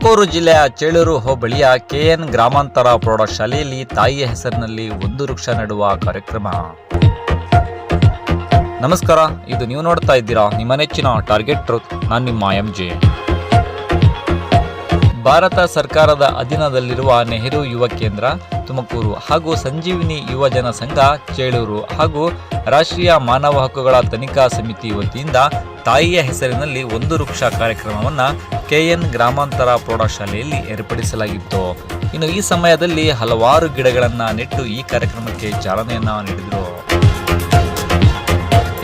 ತುಮಕೂರು ಜಿಲ್ಲೆಯ ಚೇಳೂರು ಹೋಬಳಿಯ ಕೆಎನ್ ಗ್ರಾಮಾಂತರ ಪ್ರೌಢಶಾಲೆಯಲ್ಲಿ ತಾಯಿಯ ಹೆಸರಿನಲ್ಲಿ ಒಂದು ವೃಕ್ಷ ನೆಡುವ ಕಾರ್ಯಕ್ರಮ. ನಮಸ್ಕಾರ, ಇದು ನೀವು ನೋಡ್ತಾ ಇದ್ದೀರಾ ನಿಮ್ಮ ನೆಚ್ಚಿನ ಟಾರ್ಗೆಟ್ ಟ್ರೂತ್, ನಾನು ನಿಮ್ಮ ಎಂ ಜೆ ಭಾರತ ಸರ್ಕಾರದ ಅಧೀನದಲ್ಲಿರುವ ನೆಹರು ಯುವ ಕೇಂದ್ರ, ತುಮಕೂರು ಹಾಗೂ ಸಂಜೀವಿನಿ ಯುವಜನ ಸಂಘ ಚೇಳೂರು ಹಾಗೂ ರಾಷ್ಟ್ರೀಯ ಮಾನವ ಹಕ್ಕುಗಳ ತನಿಖಾ ಸಮಿತಿ ವತಿಯಿಂದ ತಾಯಿಯ ಹೆಸರಿನಲ್ಲಿ ಒಂದು ವೃಕ್ಷ ಕಾರ್ಯಕ್ರಮವನ್ನು ಕೆಎನ್ ಗ್ರಾಮಾಂತರ ಪ್ರೌಢಶಾಲೆಯಲ್ಲಿ ಏರ್ಪಡಿಸಲಾಗಿತ್ತು. ಇನ್ನು ಈ ಸಮಯದಲ್ಲಿ ಹಲವಾರು ಗಿಡಗಳನ್ನು ನೆಟ್ಟು ಈ ಕಾರ್ಯಕ್ರಮಕ್ಕೆ ಚಾಲನೆಯನ್ನು ನೀಡಿದರು.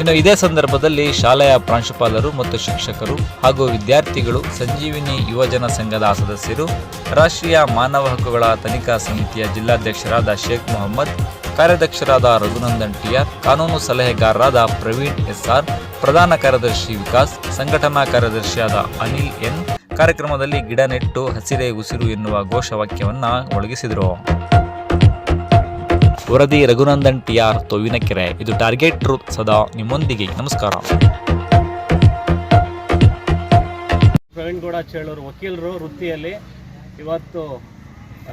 ಇನ್ನು ಇದೇ ಸಂದರ್ಭದಲ್ಲಿ ಶಾಲೆಯ ಪ್ರಾಂಶುಪಾಲರು ಮತ್ತು ಶಿಕ್ಷಕರು ಹಾಗೂ ವಿದ್ಯಾರ್ಥಿಗಳು, ಸಂಜೀವಿನಿ ಯುವಜನ ಸಂಘದ ಸದಸ್ಯರು, ರಾಷ್ಟ್ರೀಯ ಮಾನವ ಹಕ್ಕುಗಳ ತನಿಖಾ ಸಮಿತಿಯ ಜಿಲ್ಲಾಧ್ಯಕ್ಷರಾದ ಶೇಖ್ ಮೊಹಮ್ಮದ್, ಕಾರ್ಯಾಧ್ಯಕ್ಷರಾದ ರಘುನಂದನ್ ಟಿಆರ್, ಕಾನೂನು ಸಲಹೆಗಾರರಾದ ಪ್ರವೀಣ್ ಎಸ್ಆರ್, ಪ್ರಧಾನ ಕಾರ್ಯದರ್ಶಿ ವಿಕಾಸ್, ಸಂಘಟನಾ ಕಾರ್ಯದರ್ಶಿಯಾದ ಅನಿಲ್ ಎನ್ ಕಾರ್ಯಕ್ರಮದಲ್ಲಿ ಗಿಡ ನೆಟ್ಟು, ಹಸಿರೇ ಉಸಿರು ಎನ್ನುವ ಘೋಷವಾಕ್ಯವನ್ನು ಒಳಗಿಸಿದರು. ವರದಿ ರಘುನಂದನ್ ಟಿಆರ್ ತೊವಿನಕೆರೆ ಇದು ಟಾರ್ಗೆಟ್ ಟ್ರೂತ್ ಸದಾ ನಿಮ್ಮೊಂದಿಗೆ. ನಮಸ್ಕಾರ. ಪ್ರವೀಣ್ ಗೌಡ ಚೇಳೂರು ವಕೀಲರು ವೃತ್ತಿಯಲ್ಲಿ ಇವತ್ತು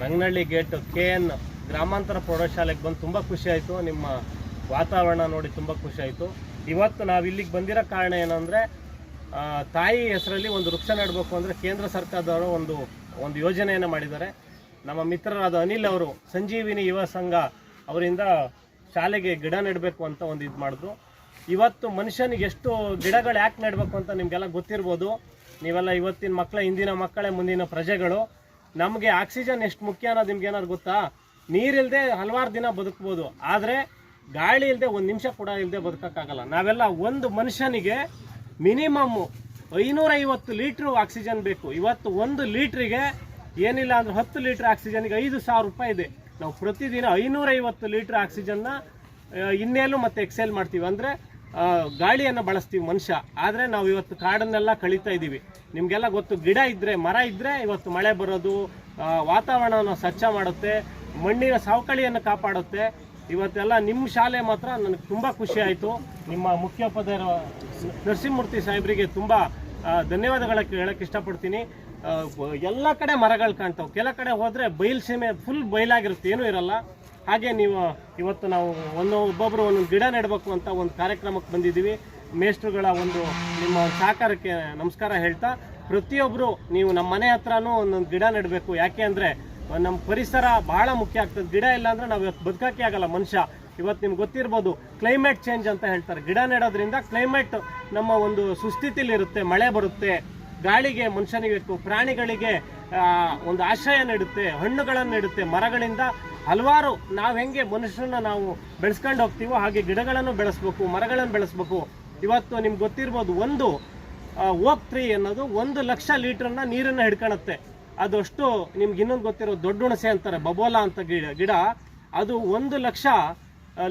ರಂಗನಹಳ್ಳಿ ಗೇಟ್ ಕೆ ಎನ್ ಗ್ರಾಮಾಂತರ ಪ್ರೌಢಶಾಲೆಗೆ ಬಂದು ತುಂಬ ಖುಷಿ ಆಯಿತು. ನಿಮ್ಮ ವಾತಾವರಣ ನೋಡಿ ತುಂಬ ಖುಷಿ ಆಯಿತು. ಇವತ್ತು ನಾವು ಇಲ್ಲಿಗೆ ಬಂದಿರೋ ಕಾರಣ ಏನಂದರೆ ತಾಯಿ ಹೆಸರಲ್ಲಿ ಒಂದು ವೃಕ್ಷ ನೆಡಬೇಕು ಅಂದರೆ ಕೇಂದ್ರ ಸರ್ಕಾರದವರು ಒಂದು ಒಂದು ಯೋಜನೆಯನ್ನು ಮಾಡಿದ್ದಾರೆ. ನಮ್ಮ ಮಿತ್ರರಾದ ಅನಿಲ್ ಅವರು ಸಂಜೀವಿನಿ ಯುವ ಸಂಘ ಅವರಿಂದ ಶಾಲೆಗೆ ಗಿಡ ನೆಡಬೇಕು ಅಂತ ಒಂದು ಇದು ಮಾಡಿದ್ರು ಇವತ್ತು ಮನುಷ್ಯನಿಗೆ ಎಷ್ಟು ಗಿಡಗಳು ಯಾಕೆ ನೆಡಬೇಕು ಅಂತ ನಿಮಗೆಲ್ಲ ಗೊತ್ತಿರ್ಬೋದು. ನೀವೆಲ್ಲ ಇವತ್ತಿನ ಮಕ್ಕಳ ಹಿಂದಿನ ಮಕ್ಕಳೇ, ಮುಂದಿನ ಪ್ರಜೆಗಳು, ನಮಗೆ ಆಕ್ಸಿಜನ್ ಎಷ್ಟು ಮುಖ್ಯ ಅನ್ನೋದು ನಿಮ್ಗೆ ಗೊತ್ತಾ? ನೀರಿಲ್ಲದೆ ಹಲವಾರು ದಿನ ಬದುಕ್ಬೋದು. ಆದರೆ ಗಾಳಿ ಇಲ್ಲದೆ ಒಂದು ನಿಮಿಷ ಕೂಡ ಇಲ್ಲದೆ ಬದುಕೋಕ್ಕಾಗಲ್ಲ. ನಾವೆಲ್ಲ ಒಂದು ಮನುಷ್ಯನಿಗೆ ಮಿನಿಮಮ್ ಐನೂರೈವತ್ತು ಲೀಟ್ರು ಆಕ್ಸಿಜನ್ ಬೇಕು. ಇವತ್ತು ಒಂದು ಲೀಟ್ರಿಗೆ ಏನಿಲ್ಲ ಅಂದ್ರೆ ಹತ್ತು ಲೀಟ್ರ್ ಆಕ್ಸಿಜನ್ಗೆ ಐದು ಸಾವಿರ ರೂಪಾಯಿ ಇದೆ. ನಾವು ಪ್ರತಿದಿನ ಐನೂರೈವತ್ತು ಲೀಟ್ರ್ ಆಕ್ಸಿಜನ್ನ ಇನ್ನೇಲು ಮತ್ತು ಎಕ್ಸೆಲ್ ಮಾಡ್ತೀವಿ. ಅಂದರೆ ಗಾಳಿಯನ್ನು ಬಳಸ್ತೀವಿ ಮನುಷ್ಯ. ಆದರೆ ನಾವು ಇವತ್ತು ಕಾಡನ್ನೆಲ್ಲ ಕಳೀತಾ ಇದ್ದೀವಿ. ನಿಮಗೆಲ್ಲ ಗೊತ್ತು, ಗಿಡ ಇದ್ದರೆ ಮರ ಇದ್ದರೆ ಇವತ್ತು ಮಳೆ ಬರೋದು ವಾತಾವರಣವನ್ನು ಸ್ವಚ್ಛ ಮಾಡುತ್ತೆ, ಮಣ್ಣಿನ ಸವಕಳಿಯನ್ನು ಕಾಪಾಡುತ್ತೆ. ಇವತ್ತೆಲ್ಲ ನಿಮ್ಮ ಶಾಲೆ ಮಾತ್ರ ನನಗೆ ತುಂಬ ಖುಷಿ ಆಯಿತು. ನಿಮ್ಮ ಮುಖ್ಯೋಪಾಧ್ಯಾಯರು ನರಸಿಂಹಮೂರ್ತಿ ಸಾಹೇಬರಿಗೆ ತುಂಬ ಧನ್ಯವಾದಗಳ ಹೇಳಕ್ಕೆ ಇಷ್ಟಪಡ್ತೀನಿ. ಎಲ್ಲ ಕಡೆ ಮರಗಳು ಕಾಣ್ತಾವೆ. ಕೆಲ ಕಡೆ ಹೋದರೆ ಬಯಲು ಸೀಮೆ ಫುಲ್ ಬಯಲಾಗಿರುತ್ತೆ ಏನೂ ಇರಲ್ಲ. ಹಾಗೆ ನೀವು, ಇವತ್ತು ನಾವು ಒಂದು ಒಬ್ಬೊಬ್ಬರು ಒಂದೊಂದು ಗಿಡ ನೆಡಬೇಕು ಅಂತ ಒಂದು ಕಾರ್ಯಕ್ರಮಕ್ಕೆ ಬಂದಿದ್ದೀವಿ. ಮೇಷ್ಟ್ರುಗಳ ಒಂದು ನಿಮ್ಮ ಸಹಕಾರಕ್ಕೆ ನಮಸ್ಕಾರ ಹೇಳ್ತಾ ಪ್ರತಿಯೊಬ್ಬರು ನೀವು ನಮ್ಮ ಮನೆ ಹತ್ರನೂ ಒಂದೊಂದು ಗಿಡ ನೆಡಬೇಕು. ಯಾಕೆ ಅಂದರೆ ನಮ್ಮ ಪರಿಸರ ಬಹಳ ಮುಖ್ಯ ಆಗ್ತದೆ. ಗಿಡ ಇಲ್ಲ ಅಂದ್ರೆ ನಾವು ಇವತ್ತು ಬದುಕಕ್ಕೆ ಆಗಲ್ಲ ಮನುಷ್ಯ. ಇವತ್ತು ನಿಮ್ಗೆ ಗೊತ್ತಿರ್ಬೋದು ಕ್ಲೈಮೇಟ್ ಚೇಂಜ್ ಅಂತ ಹೇಳ್ತಾರೆ. ಗಿಡ ನೆಡೋದ್ರಿಂದ ಕ್ಲೈಮೇಟ್ ನಮ್ಮ ಒಂದು ಸುಸ್ಥಿತಿಲಿರುತ್ತೆ ಮಳೆ ಬರುತ್ತೆ, ಗಾಳಿಗೆ, ಮನುಷ್ಯನಿಗೆ ಪ್ರಾಣಿಗಳಿಗೆ ಒಂದು ಆಶ್ರಯ ನೀಡುತ್ತೆ, ಹಣ್ಣುಗಳನ್ನು ನೀಡುತ್ತೆ, ಮರಗಳಿಂದ ಹಲವಾರು ನಾವು ಹೆಂಗೆ ಮನುಷ್ಯರನ್ನ ನಾವು ಬೆಳೆಸ್ಕೊಂಡು ಹೋಗ್ತೀವೋ ಹಾಗೆ ಗಿಡಗಳನ್ನು ಬೆಳೆಸ್ಬೇಕು, ಮರಗಳನ್ನು ಬೆಳೆಸ್ಬೇಕು. ಇವತ್ತು ನಿಮ್ಗೆ ಗೊತ್ತಿರ್ಬೋದು, ಒಂದು ಓಕ್ ಟ್ರೀ ಅನ್ನೋದು ಒಂದು ಲಕ್ಷ ಲೀಟ್ರನ್ನ ನೀರನ್ನು ಹಿಡ್ಕೊಳತ್ತೆ ಅದು ಅಷ್ಟು ನಿಮ್ಗೆ ಇನ್ನೊಂದು ಗೊತ್ತಿರೋ ದೊಡ್ಡ ಹುಣಸೆ ಅಂತಾರೆ, ಬಬೋಲಾ ಅಂತ ಗಿಡ ಗಿಡ. ಅದು ಒಂದು ಲಕ್ಷ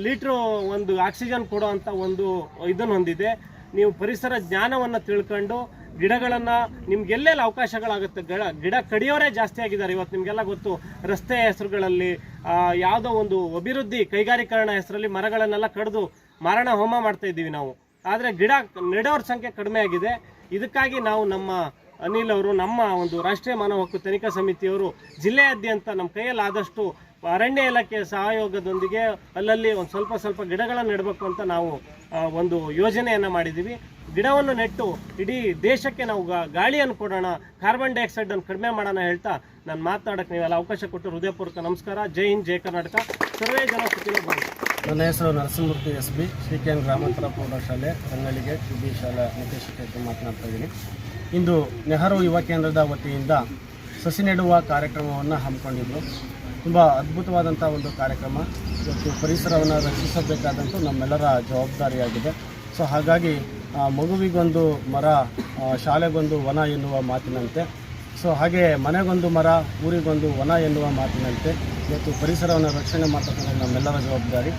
ಲೀಟ್ರು ಒಂದು ಆಕ್ಸಿಜನ್ ಕೊಡುವಂಥ ಒಂದು ಇದನ್ನು ಹೊಂದಿದೆ. ನೀವು ಪರಿಸರ ಜ್ಞಾನವನ್ನು ತಿಳ್ಕೊಂಡು ಗಿಡಗಳನ್ನು ನಿಮ್ಗೆಲ್ಲೆಲ್ಲ ಅವಕಾಶಗಳಾಗುತ್ತೆ. ಗಿಡ ಗಿಡ ಕಡಿಯೋರೇ ಜಾಸ್ತಿ ಆಗಿದ್ದಾರೆ. ಇವತ್ತು ನಿಮಗೆಲ್ಲ ಗೊತ್ತು, ರಸ್ತೆ ಹೆಸರುಗಳಲ್ಲಿ ಯಾವುದೋ ಒಂದು ಅಭಿವೃದ್ಧಿ ಕೈಗಾರೀಕರಣ ಹೆಸರಲ್ಲಿ ಮರಗಳನ್ನೆಲ್ಲ ಕಡಿದು ಮರಣ ಹೋಮ ಮಾಡ್ತಾ ಇದ್ದೀವಿ ನಾವು. ಆದರೆ ಗಿಡ ನೆಡೋರ ಸಂಖ್ಯೆ ಕಡಿಮೆ ಆಗಿದೆ. ಇದಕ್ಕಾಗಿ ನಾವು ನಮ್ಮ ಅನಿಲ್ ಅವರು ನಮ್ಮ ಒಂದು ರಾಷ್ಟ್ರೀಯ ಮಾನವ ಹಕ್ಕು ತನಿಖಾ ಸಮಿತಿಯವರು ಜಿಲ್ಲೆಯಾದ್ಯಂತ ನಮ್ಮ ಕೈಯಲ್ಲಿ ಆದಷ್ಟು ಅರಣ್ಯ ಇಲಾಖೆ ಸಹಯೋಗದೊಂದಿಗೆ ಅಲ್ಲಲ್ಲಿ ಒಂದು ಸ್ವಲ್ಪ ಸ್ವಲ್ಪ ಗಿಡಗಳನ್ನು ನೆಡಬೇಕು ಅಂತ ನಾವು ಒಂದು ಯೋಜನೆಯನ್ನು ಮಾಡಿದ್ದೀವಿ ಗಿಡವನ್ನು ನೆಟ್ಟು ಇಡೀ ದೇಶಕ್ಕೆ ನಾವು ಗಾಳಿಯನ್ನು ಕೊಡೋಣ ಕಾರ್ಬನ್ ಡೈಆಕ್ಸೈಡನ್ನು ಕಡಿಮೆ ಮಾಡೋಣ ಹೇಳ್ತಾ ನಾನು ಮಾತನಾಡೋಕ್ಕೆ ನೀವೆಲ್ಲ ಅವಕಾಶ ಕೊಟ್ಟು ಹೃದಯಪೂರ್ವಕ ನಮಸ್ಕಾರ. ಜೈ ಹಿಂದ್, ಜೈ ಕರ್ನಾಟಕ. ಸರ್ವೇ ಜನ. ನನ್ನ ಹೆಸರು ನರಸಿಂಹಮೂರ್ತಿ ಎಸ್ ಬಿ ಶ್ರೀಕೇನ್ ಕೆ ಎನ್ ಗ್ರಾಮಾಂತರ ಪ್ರೌಢಶಾಲೆ ರಂಗಳಿಗೆ ಬಿ ಶಾಲಾ ನಿರ್ದೇಶಕ ಮಾತನಾಡ್ತಾ ಇದ್ದೀನಿ. ಇಂದು ನೆಹರು ಯುವ ಕೇಂದ್ರದ ವತಿಯಿಂದ ಸಸಿ ನೆಡುವ ಕಾರ್ಯಕ್ರಮವನ್ನು ಹಮ್ಮಿಕೊಂಡಿದ್ದರು ತುಂಬ ಅದ್ಭುತವಾದಂಥ ಒಂದು ಕಾರ್ಯಕ್ರಮ. ಇವತ್ತು ಪರಿಸರವನ್ನು ರಕ್ಷಿಸಬೇಕಾದಂಥ ನಮ್ಮೆಲ್ಲರ ಜವಾಬ್ದಾರಿಯಾಗಿದೆ. ಸೊ ಹಾಗಾಗಿ ಮಗುವಿಗೊಂದು ಮರ ಶಾಲೆಗೊಂದು ವನ ಎನ್ನುವ ಮಾತಿನಂತೆ. ಸೊ ಹಾಗೆ ಮನೆಗೊಂದು ಮರ, ಊರಿಗೊಂದು ವನ ಎನ್ನುವ ಮಾತಿನಂತೆ. ಇವತ್ತು ಪರಿಸರವನ್ನು ರಕ್ಷಣೆ ಮಾಡ್ತಕ್ಕಂಥ ನಮ್ಮೆಲ್ಲರ ಜವಾಬ್ದಾರಿ.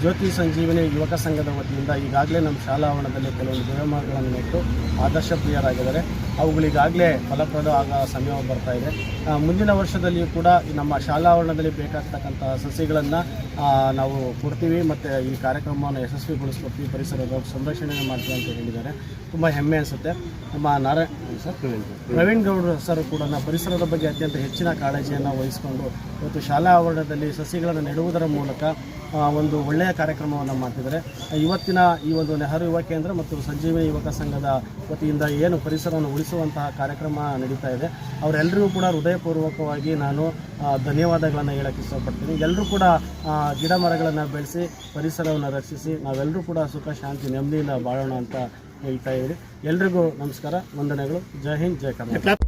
ಜ್ಯೋತಿ ಸಂಜೀವಿನಿ ಯುವಕ ಸಂಘದ ವತಿಯಿಂದ ಈಗಾಗಲೇ ನಮ್ಮ ಶಾಲಾ ಆವರಣದಲ್ಲಿ ಕೆಲವೊಂದು ದೇವಮಾರ್ಗಗಳನ್ನು ನೆಟ್ಟು ಆದರ್ಶ ಪ್ರಿಯರಾಗಿದ್ದಾರೆ. ಅವುಗಳಿಗಾಗಲೇ ಫಲಪ್ರದ ಆಗ ಸಮಯ ಬರ್ತಾ ಇದೆ. ಮುಂದಿನ ವರ್ಷದಲ್ಲಿಯೂ ಕೂಡ ನಮ್ಮ ಶಾಲಾ ಆವರಣದಲ್ಲಿ ಬೇಕಾಗ್ತಕ್ಕಂಥ ಸಸಿಗಳನ್ನು ನಾವು ಕೊಡ್ತೀವಿ ಮತ್ತು ಈ ಕಾರ್ಯಕ್ರಮವನ್ನು ಯಶಸ್ವಿಗೊಳಿಸ್ಕೊಡ್ತೀವಿ ಪರಿಸರದ ಸಂರಕ್ಷಣೆ ಮಾಡ್ತೀವಿ ಅಂತ ಹೇಳಿದ್ದಾರೆ. ತುಂಬ ಹೆಮ್ಮೆ ಅನಿಸುತ್ತೆ. ನಮ್ಮ ನಾರಾಯಣ ಸರ್ ಪ್ರವೀಣ್ ಗೌಡ್ರು ಸರ್ ಕೂಡ ಪರಿಸರದ ಬಗ್ಗೆ ಅತ್ಯಂತ ಹೆಚ್ಚಿನ ಕಾಳಜಿಯನ್ನು ವಹಿಸಿಕೊಂಡು ಇವತ್ತು ಶಾಲಾ ಆವರಣದಲ್ಲಿ ಸಸಿಗಳನ್ನು ನೆಡುವುದರ ಮೂಲಕ ಒಂದು ಒಳ್ಳೆಯ ಕಾರ್ಯಕ್ರಮವನ್ನು ಮಾಡ್ತಿದ್ದಾರೆ. ಇವತ್ತಿನ ಈ ಒಂದು ನೆಹರು ಯುವ ಕೇಂದ್ರ ಮತ್ತು ಸಂಜೀವಿನಿ ಯುವಕ ಸಂಘದ ವತಿಯಿಂದ ಏನು ಪರಿಸರವನ್ನು ಉಳಿಸುವಂತಹ ಕಾರ್ಯಕ್ರಮ ನಡೀತಾ ಇದೆ, ಅವರೆಲ್ಲರಿಗೂ ಕೂಡ ಹೃದಯಪೂರ್ವಕವಾಗಿ ನಾನು ಧನ್ಯವಾದಗಳನ್ನು ಹೇಳಕ್ಕೆ ಇಷ್ಟಪಡ್ತೀನಿ. ಎಲ್ಲರೂ ಕೂಡ ಗಿಡ ಮರಗಳನ್ನು ಬೆಳೆಸಿ, ಪರಿಸರವನ್ನು ರಕ್ಷಿಸಿ, ನಾವೆಲ್ಲರೂ ಕೂಡ ಸುಖ, ಶಾಂತಿ, ನೆಮ್ಮದಿಯಿಂದ ಬಾಳೋಣ ಅಂತ ಹೇಳ್ತಾ ಇದ್ದೀವಿ ಎಲ್ರಿಗೂ ನಮಸ್ಕಾರ, ವಂದನೆಗಳು. ಜೈ ಹಿಂದ್, ಜೈ ಕರ್ನಾಟಕ.